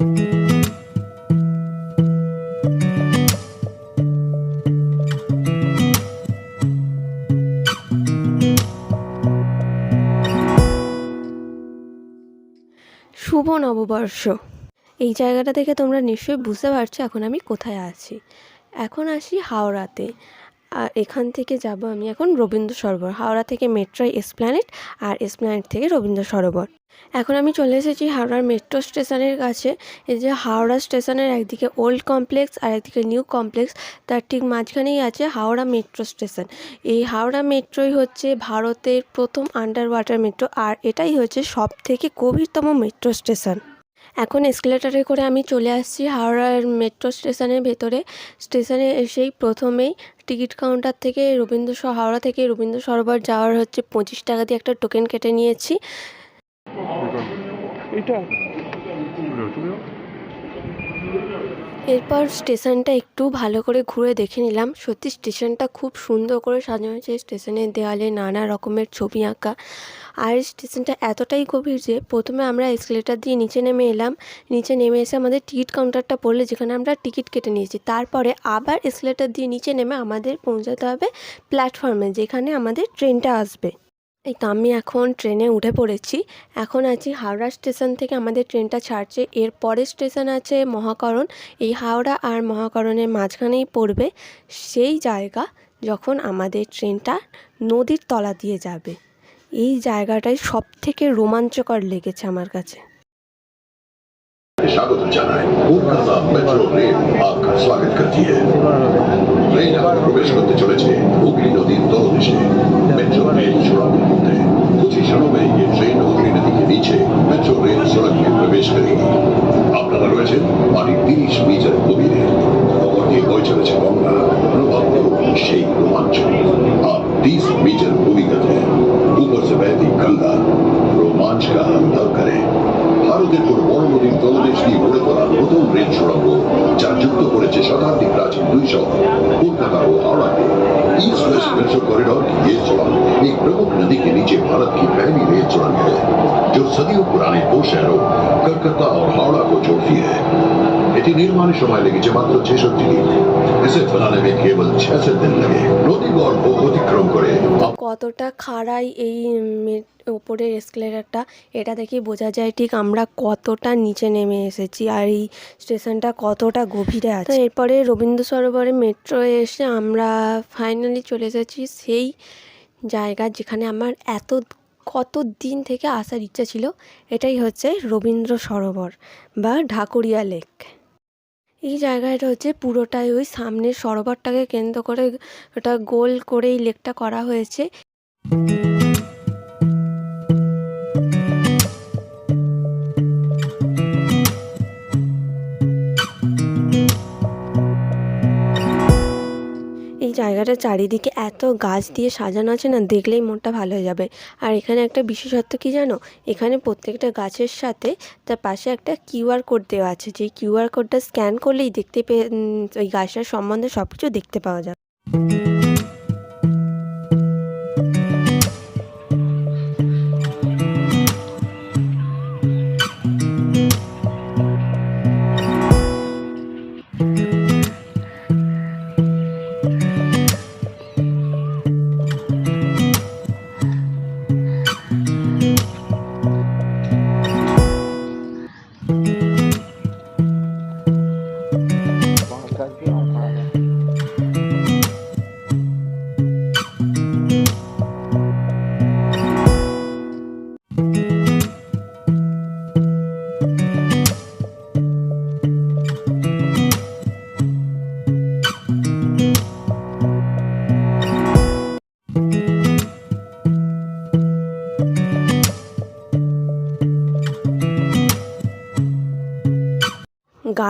শুভ নববর্ষ। এই জায়গাটা থেকে তোমরা নিশ্চয়ই বুঝতে পারছ এখন আমি কোথায় আছি। এখন আসি হাওড়াতে। আর এখান থেকে যাব আমি এখন রবীন্দ্র সরোবর। হাওড়া থেকে মেট্রো, এসপ্ল্যানেট আর এসপ্ল্যানেট থেকে রবীন্দ্র সরোবর। এখন আমি চলে এসেছি হাওড়ার মেট্রো স্টেশনের কাছে। এই যে হাওড়া স্টেশনের একদিকে ওল্ড কমপ্লেক্স আর একদিকে নিউ কমপ্লেক্স তার ঠিক মাঝখানেই আছে হাওড়া মেট্রো স্টেশন এই হাওড়া মেট্রোই হচ্ছে ভারতের প্রথম আন্ডার ওয়াটার মেট্রো আর এটাই হচ্ছে সব থেকে গভীরতম মেট্রো স্টেশন এখন এসকেলেটারে করে আমি চলে আসছি হাওড়ার মেট্রো স্টেশনের ভেতরে। স্টেশনে এসেই প্রথমেই টিকিট কাউন্টার থেকে রবীন্দ্র হাওড়া থেকে রবীন্দ্র সরোবর যাওয়ার হচ্ছে পঁচিশ টাকা দিয়ে একটা টোকেন কেটে নিয়েছি। এটা? এরপর স্টেশনটা একটু ভালো করে ঘুরে দেখে নিলাম। সত্যি স্টেশনটা খুব সুন্দর করে সাজানো হয়েছে। স্টেশনের দেওয়ালে নানা রকমের ছবি আঁকা। আর স্টেশনটা এতটাই গভীর যে প্রথমে আমরা এসকেলেটার দিয়ে নিচে নেমে এলাম। নিচে নেমে এসে আমাদের টিকিট কাউন্টারটা পড়লে যেখানে আমরা টিকিট কেটে নিয়েছি। তারপরে আবার এসকেলেটার দিয়ে নিচে নেমে আমাদের পৌঁছাতে হবে প্ল্যাটফর্মে, যেখানে আমাদের ট্রেনটা আসবে। এই তো আমি এখন ট্রেনে উঠে পড়েছি। এখন আছি হাওড়া স্টেশন থেকে আমাদের ট্রেনটা ছাড়ছে। এর পরের স্টেশন আছে মহাকরণ। এই হাওড়া আর মহাকরণের মাঝখানেই পড়বে সেই জায়গা যখন আমাদের ট্রেনটা নদীর তলা দিয়ে যাবে। এই জায়গাটাই সব থেকে রোমাঞ্চকর লেগেছে আমার কাছে। স্বাগত জানায় কলকাতা মেট্রো রেল আপনার স্বাগত করছি ট্রেন এখন প্রবেশ করতে চলেছে হুগলি নদীর তলদেশে मेट्रो रेल सुरंग होते कुछ ही क्षणों में ये ट्रेन हुगली नदी के नीचे मेट्रो रेल सुरंग में प्रवेश करेगी আপনারা রয়েছেন মাটির তিরিশ মিটার গভীরে খবর দিয়ে বয়ে চলেছে গঙ্গা অনুভব করুন সেই রোমাঞ্চ आप तीस मीटर भूमिगत है ऊपर से बहती गंगा रोमांच का अनुभव करें ভারতের কোন বড় নদীর তলদেশ দিয়ে গড়ে তোলা নতুন রেল সুড়ঙ্গ যা যুক্ত করেছে শতাব্দী প্রাচীন দুই শহর কলকাতা ও Howrah east west metro corridor की ये सुरंग एक प्रमुख नदी के नीचे भारत की पहली रेल सुरंग है जो सदियों पुराने दो शहरों कलकत्ता और हावड़ा को जोड़ती है এটি নির্মাণের সময় লেগেছে মাত্র ছেষট্টি দিন এসে বানানে में केवल छह दिन लगे নদী গর্ভ অতিক্রম করে কতটা খাড়াই এই মে- ওপরের এসকেলেটারটা এটা দেখেই বোঝা যায় ঠিক আমরা কতটা নিচে নেমে এসেছি আর এই স্টেশনটা কতটা গভীরে আছে তো এরপরে রবীন্দ্র সরোবরে মেট্রো এসে আমরা ফাইনালি চলে এসেছি সেই জায়গা যেখানে আমার এত কত দিন থেকে আসার ইচ্ছা ছিল, এটাই হচ্ছে রবীন্দ্র সরোবর বা ঢাকুরিয়া লেক। এই জায়গাটা হচ্ছে পুরোটাই ওই সামনের সরোবরটাকে কেন্দ্র করে ওটা গোল করে এই লেকটা করা হয়েছে। এই জায়গাটা চারিদিকে এত গাছ দিয়ে সাজানো আছে না, দেখলেই মনটা ভালো হয়ে যাবে। আর এখানে একটা বিশেষত্ব কি জানো? এখানে প্রত্যেকটা গাছের সাথে তার পাশে একটা কিউআর কোড দেওয়া আছে। যে কিউআর কোডটা স্ক্যান করলেই দেখতে পেয়ে ওই গাছটার সম্বন্ধে সব কিছু দেখতে পাওয়া যাবে।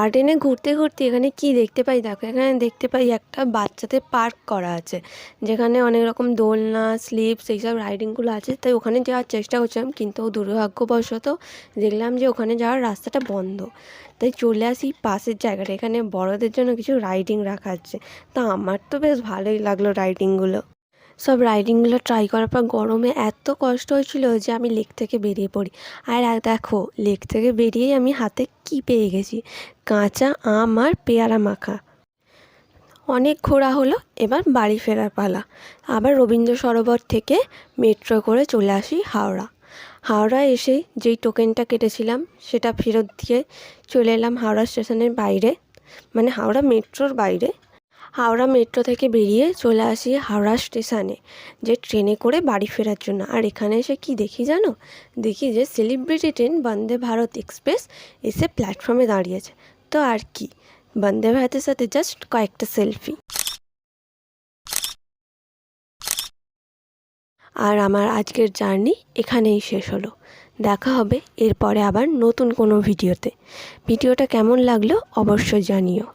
গার্ডেনে ঘুরতে ঘুরতে এখানে কি দেখতে পাই? দেখো, এখানে দেখতে পাই একটা বাচ্চাদের পার্ক করা আছে, যেখানে অনেক রকম দোলনা, স্লিপস এইসব রাইডিংগুলো আছে। তাই ওখানে যাওয়ার চেষ্টা করছিলাম, কিন্তু দুর্ভাগ্যবশত দেখলাম যে ওখানে যাওয়ার রাস্তাটা বন্ধ। তাই চলে আসি পাশের জায়গাটা, এখানে বড়দের জন্য কিছু রাইডিং রাখা আছে। তা আমার তো বেশ ভালোই লাগল রাইডিংগুলো সব রাইডিংগুলো ট্রাই করার পর গরমে এত কষ্ট হয়েছিল যে আমি লেক থেকে বেরিয়ে পড়ি। আর দেখো লেক থেকে বেরিয়েই আমি হাতে কী পেয়ে গেছি? কাঁচা আম আর পেয়ারা মাখা। অনেক ঘোরা হলো, এবার বাড়ি ফেরার পালা। আবার রবীন্দ্র সরোবর থেকে মেট্রো করে চলে আসি হাওড়া। হাওড়া এসে যেই টোকেনটা কেটেছিলাম, সেটা ফেরত দিয়ে চলে এলাম হাওড়া স্টেশনের বাইরে। মানে হাওড়া মেট্রোর বাইরে। হাওড়া মেট্রো থেকে বেরিয়ে চলে আসি হাওড়া স্টেশনে, যে ট্রেনে করে বাড়ি ফেরার জন্য। আর এখানে এসে কি দেখি জানো? দেখি যে celebrity train Vande Bharat express এসে প্ল্যাটফর্মে দাঁড়িয়েছে তো আর কি? বন্দে ভারতের সাথে জাস্ট কয়েকটা সেলফি আর আমার আজকের জার্নি এখানেই শেষ হলো। দেখা হবে এরপরে আবার নতুন কোনো ভিডিওতে ভিডিওটা কেমন লাগল অবশ্যই জানিও।